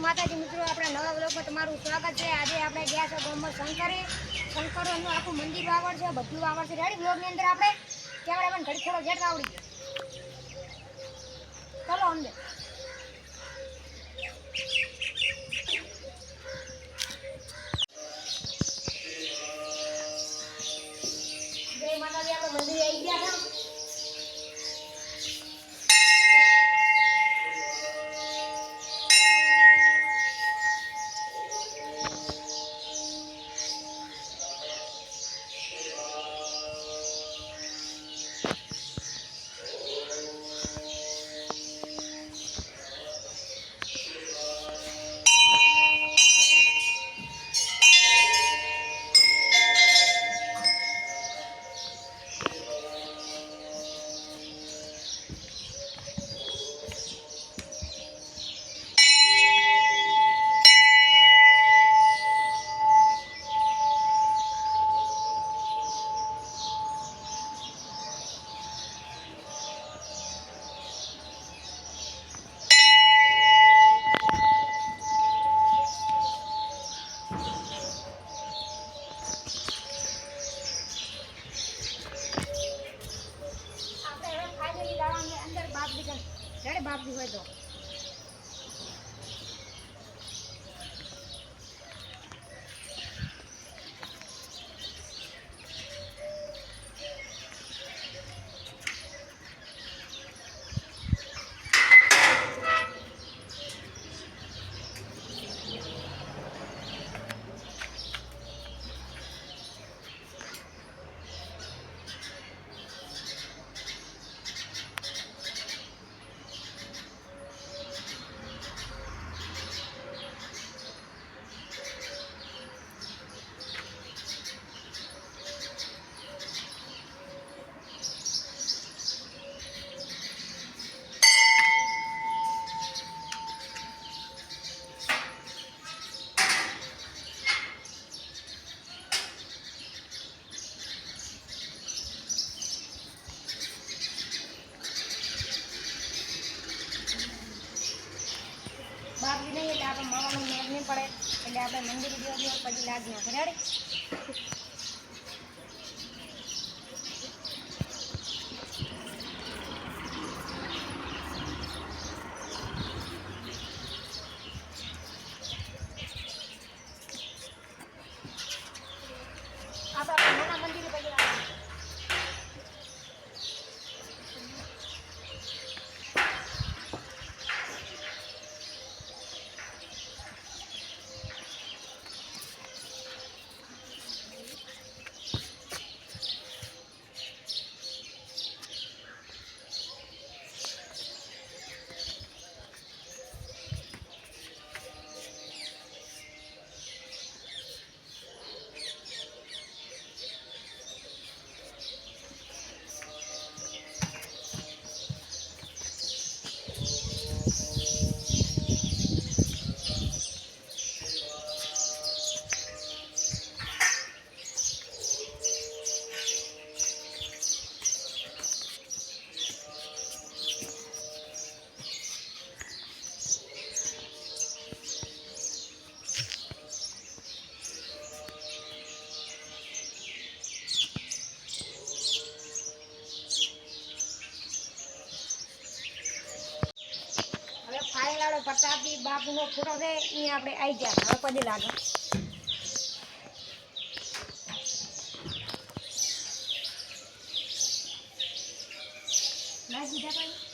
માતાજી મિત્રો, આપણા નવા બ્લોગમાં તમારું સ્વાગત છે. આજે આપણે ગયા છે ગામમાં શંકરે. શંકરોનું આખું મંદિર વાવડ છે, બધું વાવડ છે. રેડી બ્લોગની અંદર આપણે. કેવડે પણ ઘડી થોડો જેટ આવડી ગયો. ચલો અંદર. બાપજી નહીં, એટલે આપણે મળવાનું મેળ નહીં પડે. એટલે આપણે મંદિર ગયો પછી નાખે રેડી આપણે આપણા નાના મંદિરે પછી લાગી આપણે પ્રતાપજી બાપુનો ફોટો છે એ આપણે આવી ગયા. હવે પદી લાગે ના સીધા કઈ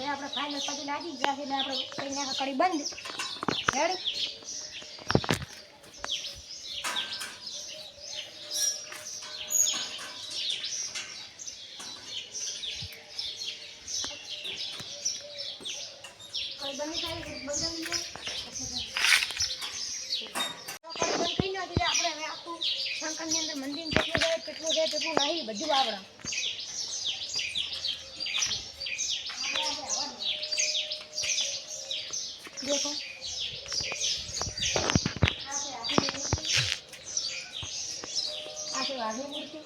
હવે આપણે ફાઇનલ પછી લાગી ગયા છે એટલે આપણે કઈ નાખા કડી બંધ. રેડી કઈ બંધ થાય બંધ કરી નાખી દે આપણે હવે આખું શંકરની અંદર મંદિર કેટલું છે કેટલું છે કેટલું નહીં, બધું આવડે. દેખો આ છે વાઘની મૂર્તિ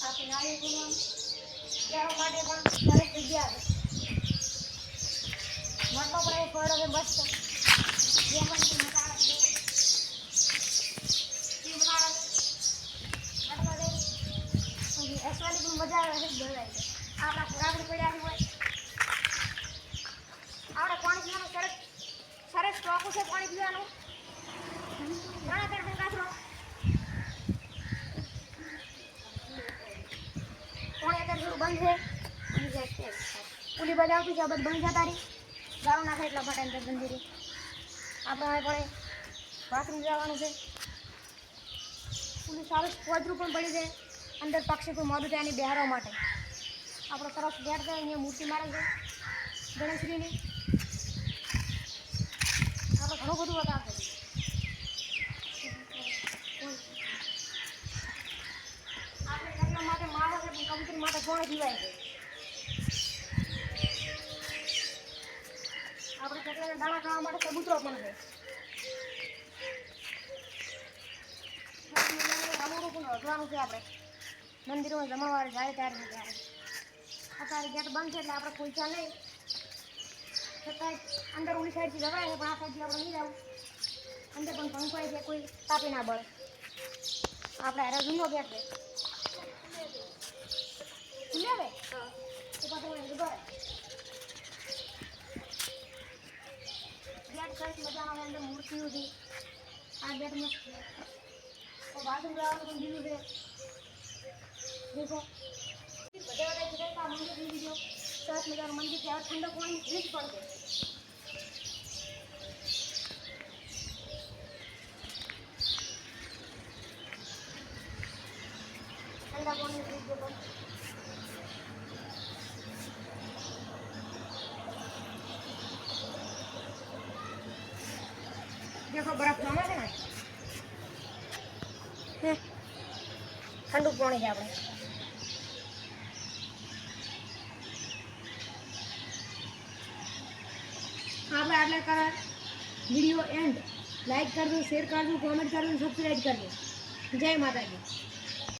આ છે નાની પૂનમ બેહવા માટે પણ સરસ જગ્યા છે માટલો પણ એક ફળો છે મસ્ત બેહવાની પણ મજા આવે છે. એ બધા માટલા છે. પછી હસવાની પણ મજા આવે છે બધા છે આપણા ખોરાકડી પડ્યા હોય આપણે પાણી પીવાનું સરસ સરસ ચોખ્ખું છે, પાણી પીવાનું. ઘણા તરફ કાચરો. પાણી અત્યારે થોડું બંધ છે? પુલી બધા આવતી છે બધું બંધ જતા તારી. ગાળો નાખે એટલા માટે અંદર બંધ રહી આપણે પણ પડે જવાનું છે. પુલી સારું પોતરું પણ પડી જાય. અંદર પક્ષી કોઈ મોડું થાય એની બિહારવા માટે. આપણો સરસ ગેટ છે, અહીંયા મૂર્તિ મારે છે ગણેશજીની. આપણે ઘણું બધું બતાવશે આપણે એટલા માટે માળો પણ કબૂતર માટે કોણે જીવાય છે આપણે કેટલાને દાણા ખાવા માટે કબૂતરો પણ છે આપણે મંદિરોમાં જમાવાર જાય ત્યારે ત્યારે. અત્યારે ગેટ બંધ છે એટલે આપણે ખુલતા નહીં. છતાંય અંદર ઓલી સાઈડથી જવાય છે પણ આ સાઈડથી આપણે નહીં જવું. અંદર પણ પંખો છે કોઈ કાપી ના બળે. આપણે હેરા જૂનો ગેટ છે? ખુલે હવે તો પાછો અંદર મૂર્તિ છે આ ગેટ મસ્ત છે. બાથરૂમ પણ દીધું છે. દેખો. બધા બધા સરસ મજાનું મંદિર છે હવે ઠંડક પાણી ફ્રીજ છે ઠંડા પાણી ફ્રીજ છે ને? હે. ઠંડુ પાણી છે આપણે આટલા કરા વીડિયો એન્ડ લાઈક કરજો શેર કરજો કોમેન્ટ કરજો સબસ્ક્રાઈબ કરજો. જય માતાજી.